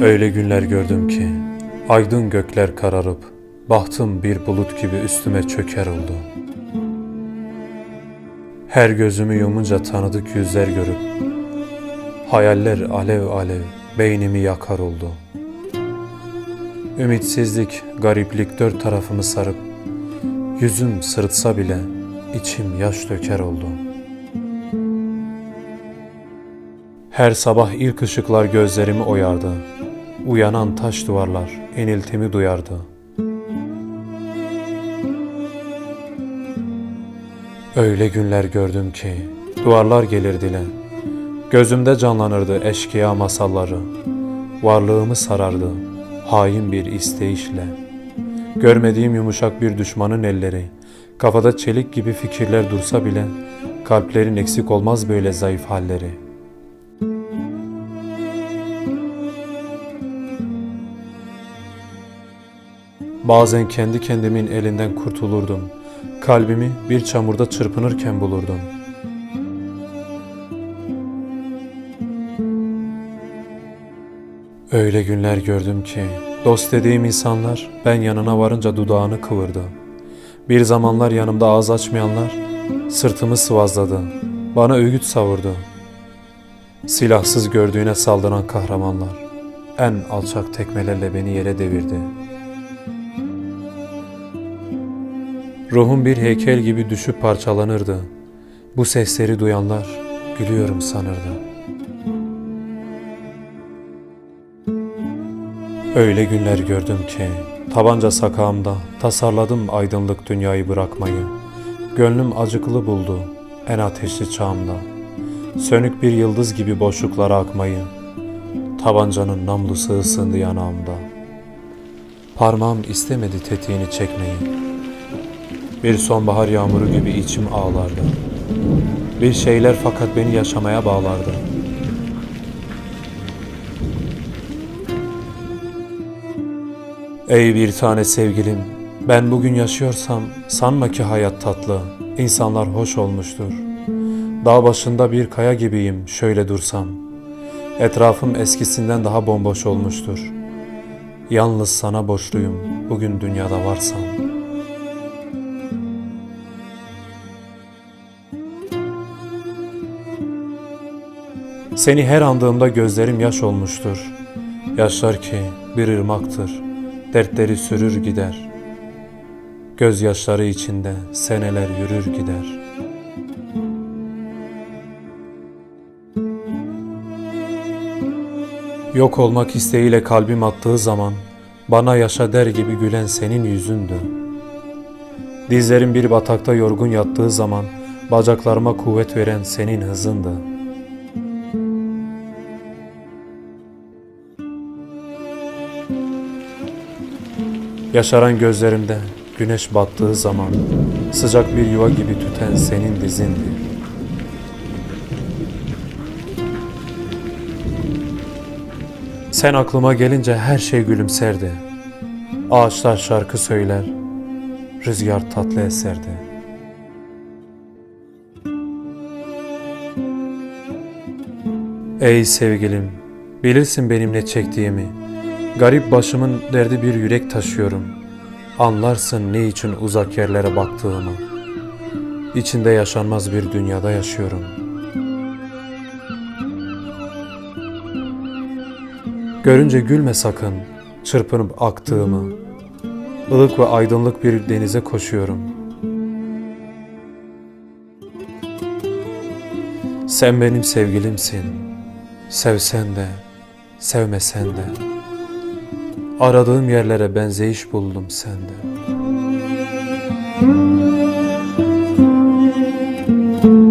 Öyle günler gördüm ki aydın gökler kararıp bahtım bir bulut gibi üstüme çöker oldu. Her gözümü yumunca tanıdık yüzler görüp hayaller alev alev beynimi yakar oldu. Ümitsizlik, gariplik dört tarafımı sarıp yüzüm sırıtsa bile içim yaş döker oldu. Her sabah ilk ışıklar gözlerimi oyardı. Uyanan taş duvarlar eniltimi duyardı. Öyle günler gördüm ki duvarlar gelir dile. Gözümde canlanırdı eşkıya masalları. Varlığımı sarardı hain bir isteyişle. Görmediğim yumuşak bir düşmanın elleri, kafada çelik gibi fikirler dursa bile kalplerin eksik olmaz böyle zayıf halleri.'' Bazen kendi kendimin elinden kurtulurdum. Kalbimi bir çamurda çırpınırken bulurdum. Öyle günler gördüm ki dost dediğim insanlar ben yanına varınca dudağını kıvırdı. Bir zamanlar yanımda ağız açmayanlar sırtımı sıvazladı. Bana öğüt savurdu. Silahsız gördüğüne saldıran kahramanlar en alçak tekmelerle beni yere devirdi.'' Ruhum bir heykel gibi düşüp parçalanırdı. Bu sesleri duyanlar gülüyorum sanırdı. Öyle günler gördüm ki tabanca sakağımda tasarladım aydınlık dünyayı bırakmayı. Gönlüm acıklı buldu en ateşli çağımda. Sönük bir yıldız gibi boşluklara akmayı. Tabancanın namlusu ısındı yanağımda. Parmağım istemedi tetiğini çekmeyi. Bir sonbahar yağmuru gibi içim ağlardı. Bir şeyler fakat beni yaşamaya bağlardı. Ey bir tane sevgilim, ben bugün yaşıyorsam sanma ki hayat tatlı, insanlar hoş olmuştur. Dağ başında bir kaya gibiyim şöyle dursam. Etrafım eskisinden daha bomboş olmuştur. Yalnız sana borçluyum bugün dünyada varsam.'' Seni her andığımda gözlerim yaş olmuştur. Yaşlar ki bir ırmaktır, dertleri sürür gider. Gözyaşları içinde seneler yürür gider. Yok olmak isteğiyle kalbim attığı zaman bana yaşa der gibi gülen senin yüzündü. Dizlerim bir batakta yorgun yattığı zaman bacaklarıma kuvvet veren senin hızındı.'' Yaşaran gözlerimde güneş battığı zaman sıcak bir yuva gibi tüten senin dizindi. Sen aklıma gelince her şey gülümserdi. Ağaçlar şarkı söyler, rüzgar tatlı eserdi. Ey sevgilim, bilirsin benim ne çektiğimi. Garip başımın derdi bir yürek taşıyorum. Anlarsın ne için uzak yerlere baktığımı. İçinde yaşanmaz bir dünyada yaşıyorum. Görünce gülme sakın, çırpınıp aktığımı. Ilık ve aydınlık bir denize koşuyorum. Sen benim sevgilimsin. Sevsen de, sevmesen de. Aradığım yerlere benzeyiş buldum sende. Müzik